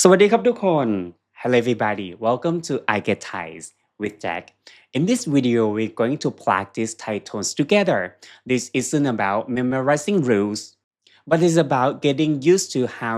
สวัสดีครับทุกคน Hello everybody welcome to I Get Thais with Jack in this video we're going to practice Thai tones together this isn't about memorizing rules but it's about getting used to how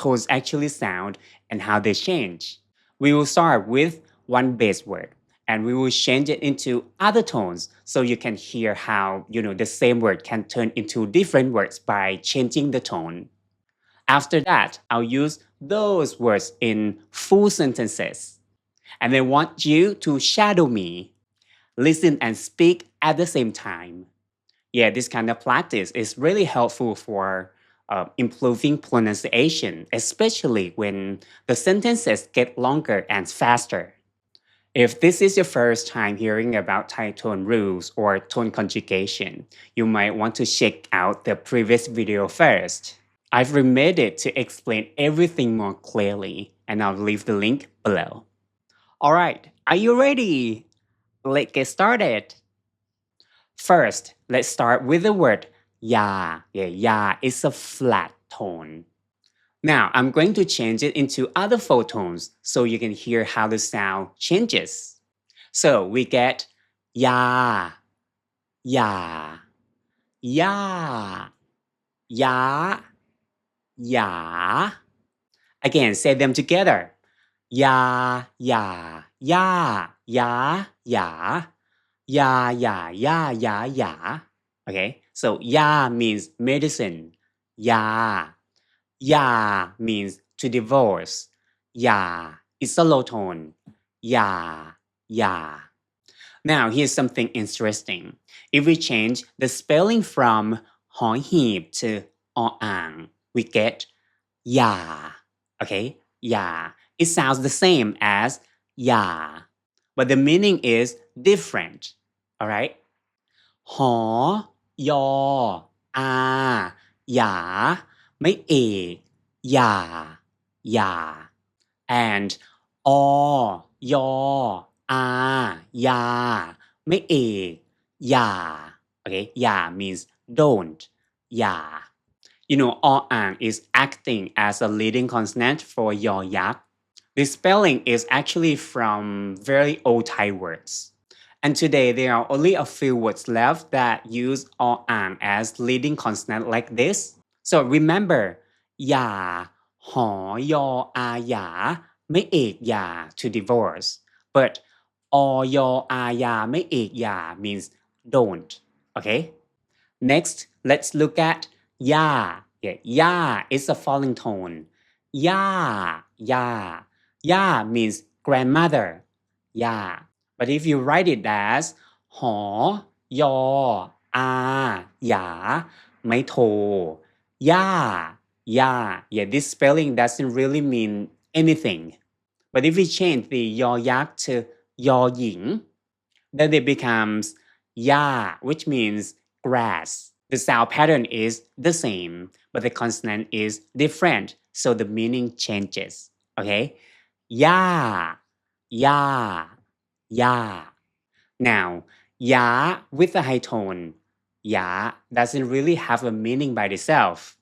tones actually sound and how they change we will start with one base word and we will change it into other tones so you can hear how you know the same word can turn into different words by changing the tone after that, I'll use those words in full sentences. And I want you to shadow me, listen and speak at the same time. Yeah, this kind of practice is really helpful for uh, improving pronunciation, especially when the sentences get longer and faster. If this is your first time hearing about Thai tone rules or tone conjugation, you might want to check out the previous video first. I've remade it to explain everything more clearly, and I'll leave the link below. Alright, are you ready? Let's get started. First, let's start with the word ya. Yeah, ya is a flat tone. Now, I'm going to change it into other four tones so you can hear how the sound changes. So we get ya, ya, ya, ya, Ya, again say them together. Ya, ya, ya, ya, ya, ya, ya, ya, ya, ya. Okay, so ya means medicine. Ya, ya means to divorce. Ya, it's a low tone. Ya, ya. Now here's something interesting. If we change the spelling from hong heap to o ang, we get ya. Okay, ya. It sounds the same as ya, but the meaning is different. All right. หอยออาหยา ไม่เอกหยาหยา and อยออาหยา ไม่เอกหยา okay หยา means don't หยา you know, o an is acting as a leading consonant for your yak. This spelling is actually from very old Thai words. And today there are only a few words left that use o an as leading consonant like this. So remember, ya, ho, yo, a, ya, me, ek, ya, to divorce. But o, yo, a, ya, me, ek, ya means don't. Okay? Next, let's look at ya. Yeah, ya is a falling tone. Ya, ya. Ya means grandmother. Ya. But if you write it as หอยออาหยา ไม่โท ya, ya. Yeah, this spelling doesn't really mean anything. But if we change the yọยักษ์ to ยอหญิง then it becomes ya, which means grass. the sound pattern is the same, but the consonant is different, so the meaning changes. Okay? Ya, ya, ya. Now, ya with a high tone, ya doesn't really have a meaning by itself.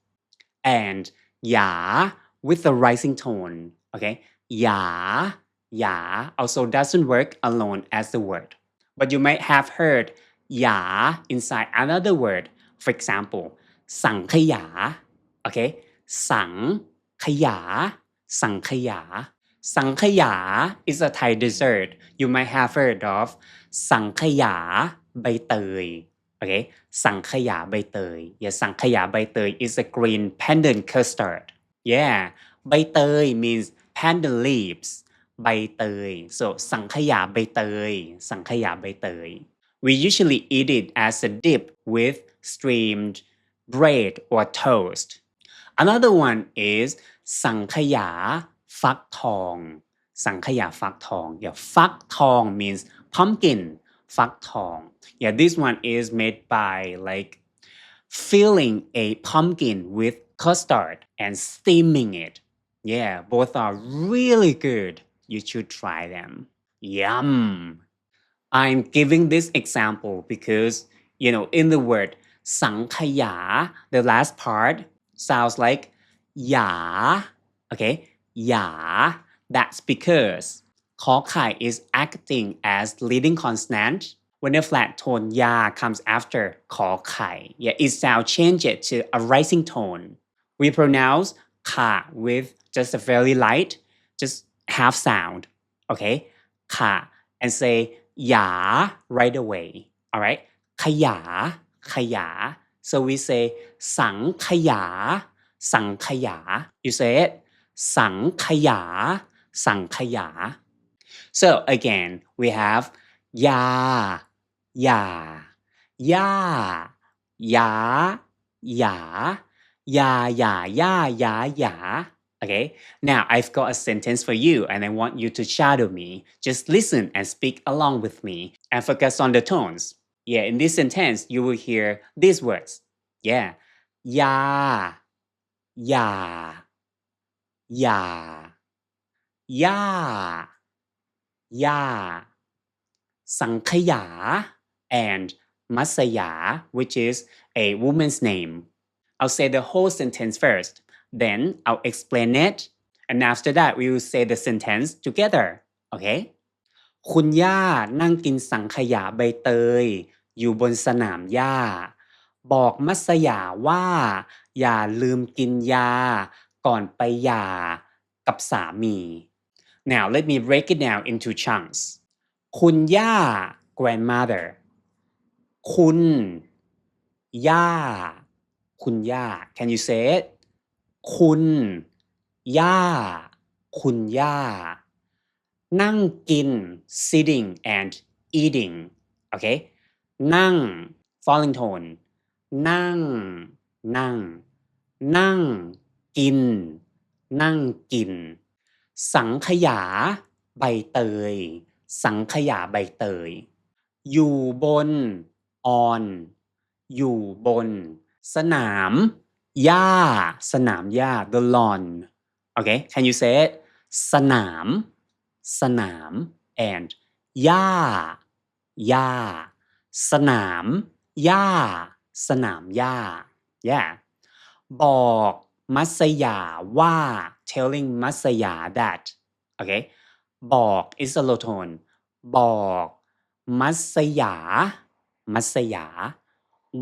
And ya with a rising tone, okay? Ya, ya also doesn't work alone as the word. But you might have heard ya inside another word for example สังขยา okay สังขยา สังขยา สังขยา is a Thai dessert you might have heard of สังขยาใบเตย okay สังขยาใบเตย yeah สังขยาใบเตย is a green pendant custard yeah ใบเตย means pendant leaves ใบเตย so สังขยาใบเตย สังขยาใบเตย we usually eat it as a dip with steamed bread or toast. Another one is สังขยาฟักทอง สังขยาฟักทอง Yeah, ฟักทอง means pumpkin ฟักทอง Yeah, this one is made by like filling a pumpkin with custard and steaming it. Yeah, both are really good. You should try them. Yum. I'm giving this example because, you know, in the word สังขยา the last part sounds like หยา okay หยา that's because ขอไข่ is acting as leading consonant when a flat tone ya comes after ขอไข่ yeah it sound change it to a rising tone we pronounce ka with just a very light just half sound okay ka and say ya right away all right ขยา ขยา so we say สังขยา สังขยา you say it สังขยา สังขยา so again we have ยายายายายายายายายายา Okay, now I've got a sentence for you and I want you to shadow me. Just listen and speak along with me and focus on the tones. Yeah, in this sentence, you will hear these words. Yeah. Ya, ya, ya, ya, ya, Sankhya, and Masaya, which is a woman's name. I'll say the whole sentence first, then I'll explain it, and after that we will say the sentence together. Okay? คุณย่านั่งกินสังขยาใบเตย อยู่บนสนามหญ้า บอกมัสยาว่า อย่าลืมกินยา ก่อนไปหย่า กับสามี Now let me break it down into chunks คุณย่า grandmother คุณย่า คุณย่า can you say it คุณ ย่า คุณย่า นั่งกิน sitting and eating okay นั่ง falling tone นั่ง นั่ง นั่ง กิน นั่งกิน สังขยา ใบเตย สังขยาใบเตย อยู่บน on อยู่บน สนาม หญ้า สนามหญ้า the lawn okay can you say it สนาม สนาม and หญ้าหญ้า สนามหญ้า สนามหญ้า yeah บอกมัสยาว่า telling มัสยา that okay บอก is a low tone บอกมัสยา มัสยา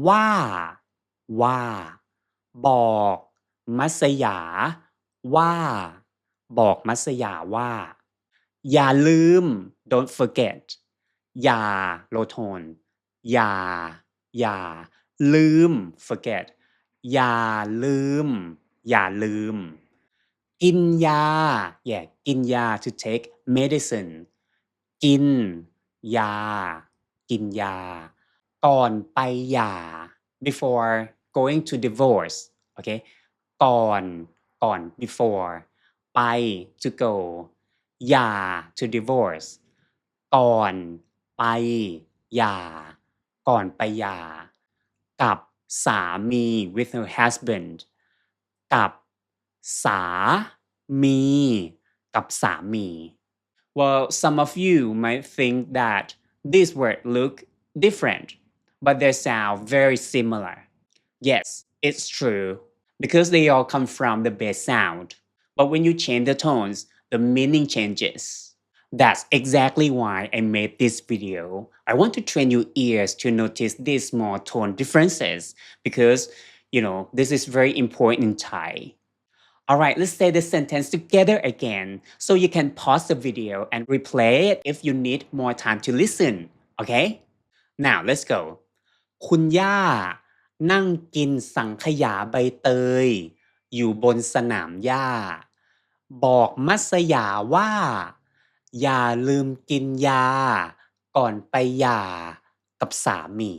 ว่า ว่า บอก มัสยา ว่า บอกมัสยาว่า อย่าลืม don't forget อย่า low tone อย่า อย่า ลืม forget อย่าลืม อย่าลืม กินยา yeah กินยา to take medicine กิน ยา กินยา ก่อนไปหย่า before going to divorce okay ก่อน ก่อน before ไป to go หย่า to divorce ก่อน ไปหย่า ก่อนไปหย่า กับสามี with her husband กับสามี กับสามี Well, some of you might think that these words look different, but they sound very similar. Yes, it's true, because they all come from the base sound. But when you change the tones, the meaning changes. That's exactly why I made this video. I want to train your ears to notice these small tone differences because, you know, this is very important in Thai. All right, let's say the sentence together again so you can pause the video and replay it if you need more time to listen. Okay? Now, let's go. คุณย่า นั่งกินสังขยาใบเตย อยู่บนสนามหญ้า บอกมัสยาว่า อย่าลืมกินยา ก่อนไปหย่ากับสามี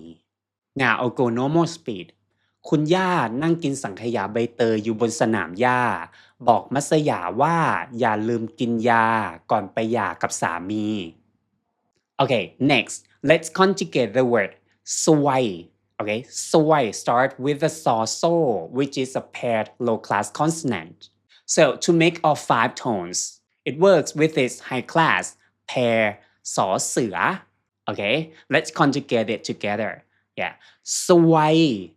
Now I'll go normal speed คุณย่านั่งกินสังขยาใบเตยอยู่บนสนามหญ้า บอกมัสยาว่า อย่าลืมกินยา ก่อนไปหย่ากับสามี Okay, next, let's conjugate the word sway. Okay, soy start with the saw so, which is a paired low-class consonant. So to make all five tones, it works with its high-class pair saw sua. Okay, let's conjugate it together. Yeah, soy,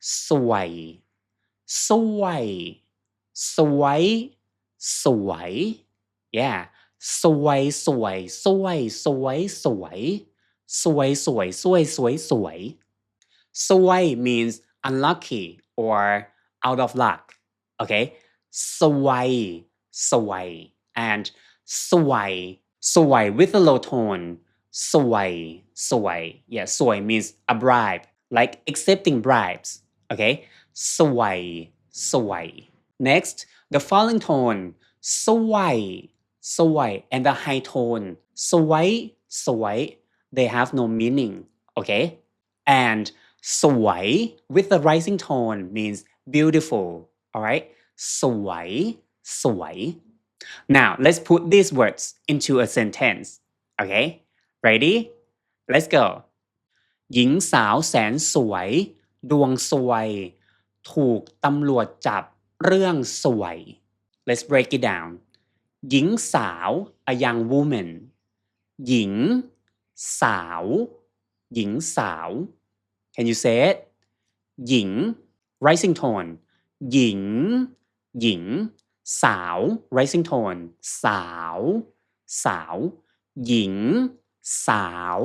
soy, soy, soy, soy. Yeah, soy, soy, soy, soy, soy, soy, soy, soy, soy, soy. Sui means unlucky or out of luck. Okay? sui sui And sui sui with a low tone. sui sui. Yeah, sui means a bribe, like accepting bribes. Okay? sui sui. Next, the falling tone. sui sui, And the high tone. sui sui. They have no meaning. Okay? And สวย with the rising tone means beautiful alright สวย สวย now let's put these words into a sentence okay ready let's go หญิงสาวแสนสวย ดวงสวย ถูกตำรวจจับเรื่องสวย let's break it down หญิงสาว a young woman หญิง สาว หญิงสาว Can you say it หญิง rising tone หญิง หญิง สาว rising tone สาว สาว หญิง สาว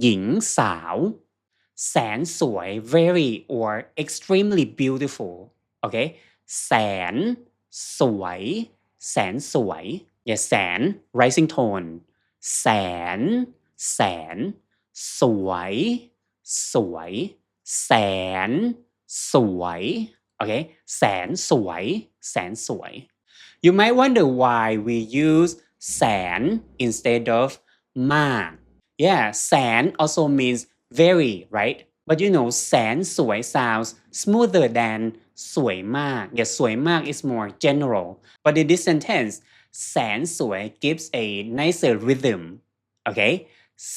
หญิง สาว แสนสวย very or extremely beautiful okay แสน สวย แสนสวย yeah แสน rising tone แสน แสน สวย สวย แสน สวย okay แสนสวย แสนสวย you might wonder why we use แสน instead of มาก yeah แสน also means very right but you know แสนสวย sounds smoother than สวยมาก yeah สวยมาก is more general but in this sentence แสนสวย gives a nicer rhythm okay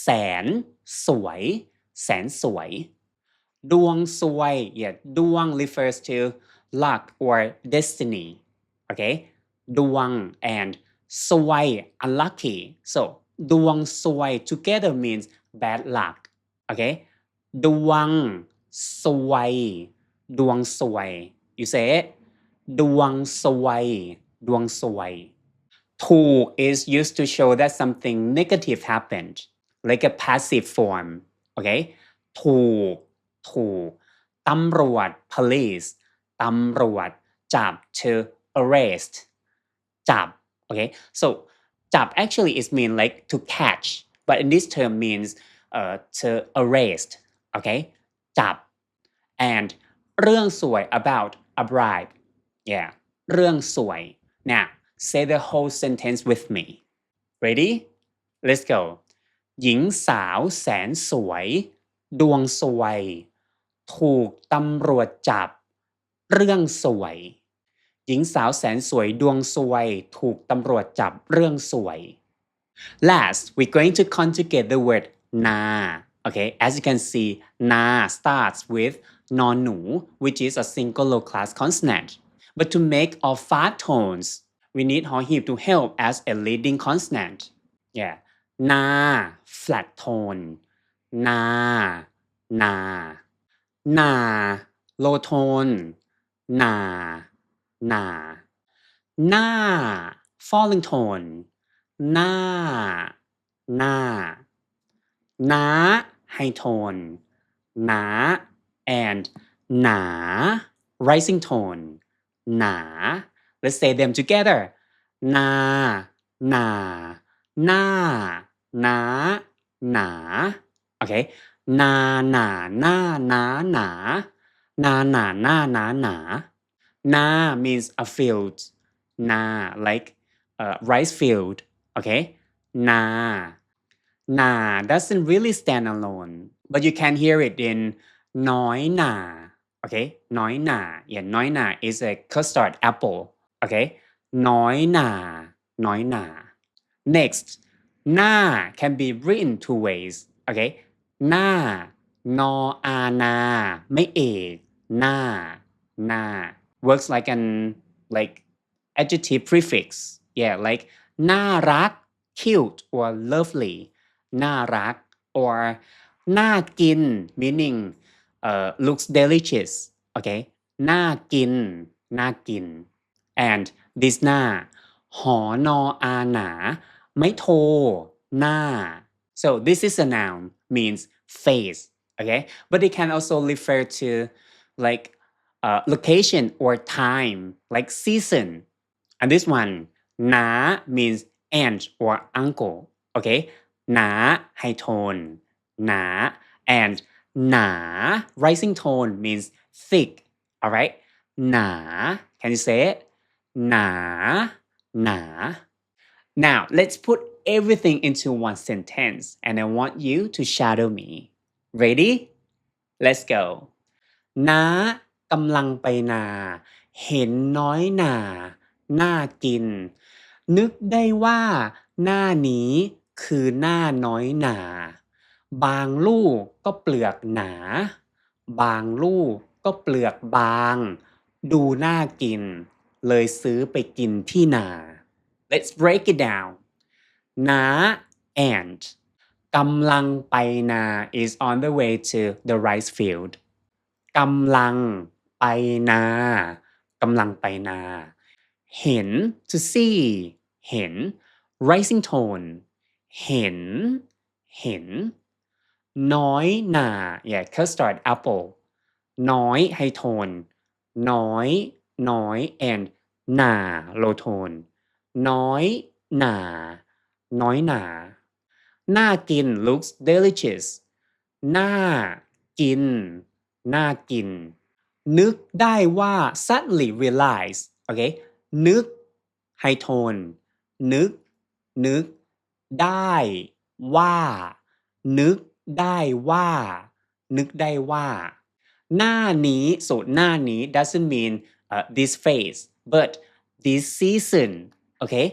แสน สวย แสนสวย ดวงสวย yeah ดวง refers to luck or destiny okay ดวง and สวย unlucky so ดวงสวย together means bad luck okay ดวงสวย ดวงสวย you say it ดวงสวย ดวงสวย ถูก is used to show that something negative happened like a passive form okay ถูก ถูก ตำรวจ police ตำรวจ จับ to arrest จับ okay so จับ actually is mean like to catch but in this term means uh, to arrest okay จับ and เรื่องสวย about a bribe yeah เรื่องสวย now say the whole sentence with me ready let's go หญิงสาวแสนสวย ดวงสวย ถูกตำรวจจับ เรื่องสวย หญิงสาวแสนสวยดวงสวย ถูกตำรวจจับเรื่องสวย Last we're going to conjugate the word na okay as you can see na starts with nonu which is a single low class consonant but to make all five tones we need hip to help as a leading consonant yeah นา flat tone นา นา นา low tone นา นา หน้า falling tone หน้า หน้า น้า high tone หนา and หนา rising tone หนา let's say them together นา นา หน้า หนาหนาโอเคนาหนาหน้าหนาหนานาหนาหน้าหนาหนานา means a field. นา like uh, rice field. Okay. นานา doesn't really stand alone but you can hear it in น้อยหนา okay. น้อยหนา yeah น้อยหนา is a custard apple. Okay. น้อยหนา น้อยหนา next na can be written two ways okay na นออานาไม่เอกหน้า หน้า works like an like adjective prefix yeah like น่ารัก cute or lovely น่ารัก or น่ากิน meaning uh, looks delicious okay น่ากิน น่ากิน and this หน้า หอนออาหนา ไม่โท หน้า so this is a noun means face okay but it can also refer to like uh, location or time like season and this one หนา means aunt or uncle okay หนา high tone หนา and หนา rising tone means thick alright หนา can you say it หนา หนา now let's put everything into one sentence and I want you to shadow me ready let's go น้ากำลังไปนา เห็นน้อยหนาน่ากิน นึกได้ว่า หน้านี้คือหน้าน้อยหนา บางลูกก็เปลือกหนา บางลูกก็เปลือกบาง ดูน่ากิน เลยซื้อไปกินที่นา let's break it down นา and กำลังไปนา is on the way to the rice field กำลังไปนากำลังไปนา เห็น to see เห็น rising tone เห็น เห็น น้อยนา yeah custard apple น้อยไฮโทน น้อย น้อย and หนา low tone น้อย หนา น้อยหนาน่ากิน looks delicious น่ากินน่ากิน นึกได้ว่า suddenly realize โอเค นึกไฮโทนนึก นึก ได้ว่า นึกได้ว่า นึกได้ว่า หน้านี้ so หน้านี้ doesn't mean uh, this phase but this season okay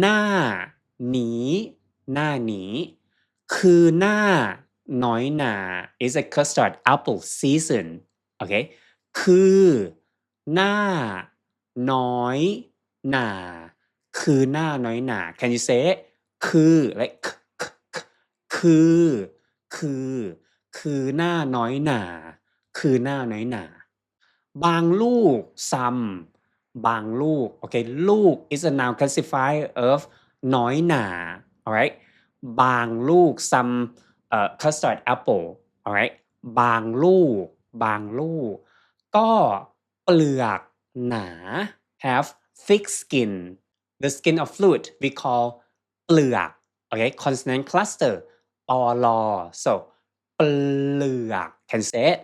หน้านี้ หน้านี้ คือหน้า น้อยหนา is a custard apple season okay คือ หน้า น้อยหนา คือหน้าน้อยหนา can you say it คือ like คือ คือ คือหน้าน้อยหนา คือหน้าน้อยหนา บางลูก some บางลูก okay ลูก is a noun classifier of น้อยหนา alright บางลูก some uh, custard apple alright บางลูก บางลูก ก็เปลือกหนา have thick skin the skin of fruit we call เปลือก okay consonant cluster ปอลอ so เปลือก can say it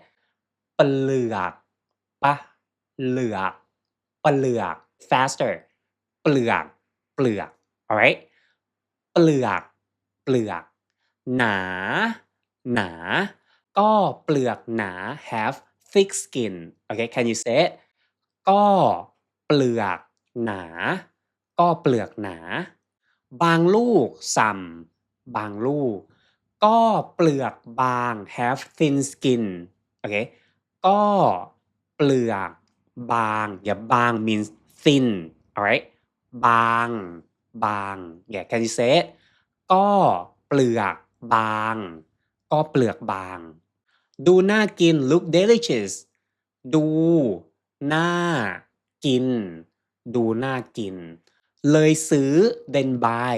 เปลือก ปะเลือกเปลือก faster เปลือกเปลือก alright เปลือกเปลือก หนา หนา ก็เปลือกหนา have thick skin okay can you say it ก็เปลือกหนา ก็เปลือกหนา บางลูก some บางลูก ก็เปลือกบาง have thin skin โอเค ก็ ลือกบางอย่าบาง means thin alright บาง บาง yeah can you say it ก็เปลือกบาง ก็เปลือกบาง ดูน่ากิน look delicious ดูน่ากิน ดูน่ากิน เลยซื้อ then buy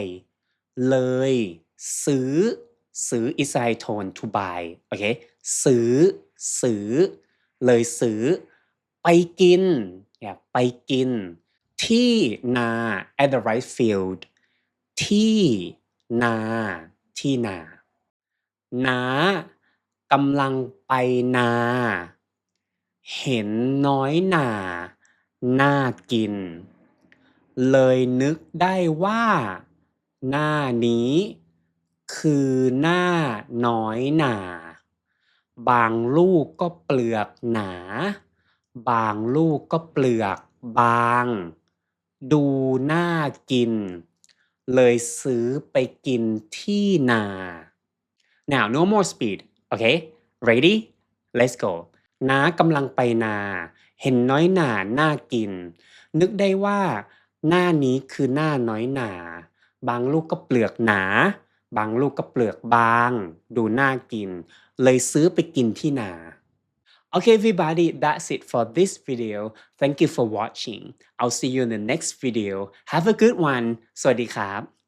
เลยซื้อ ซื้อ is I tone to buy โอเค ซื้อ ซื้อ เลยซื้อ ไปกินอย่าไปกิน ที่นา at the right field ที่นาที่นา นากำลังไปนา เห็นน้อยหนาน่ากิน เลยนึกได้ว่า หน้านี้ คือหน้าน้อยหนา บางลูกก็เปลือกหนา บางลูกก็เปลือกบาง ดูน่ากิน เลยซื้อไปกินที่นา now no more speed okay ready let's go น้ากำลังไปนา เห็นน้อยหนาน่ากิน นึกได้ว่า หน้านี้คือหน้าน้อยหนา บางลูกก็เปลือกหนา บางลูกก็เปลือกบาง ดูน่ากิน เลยซื้อไปกินที่นา Okay, everybody, that's it for this video. Thank you for watching. I'll see you in the next video. Have a good one. สวัสดีครับ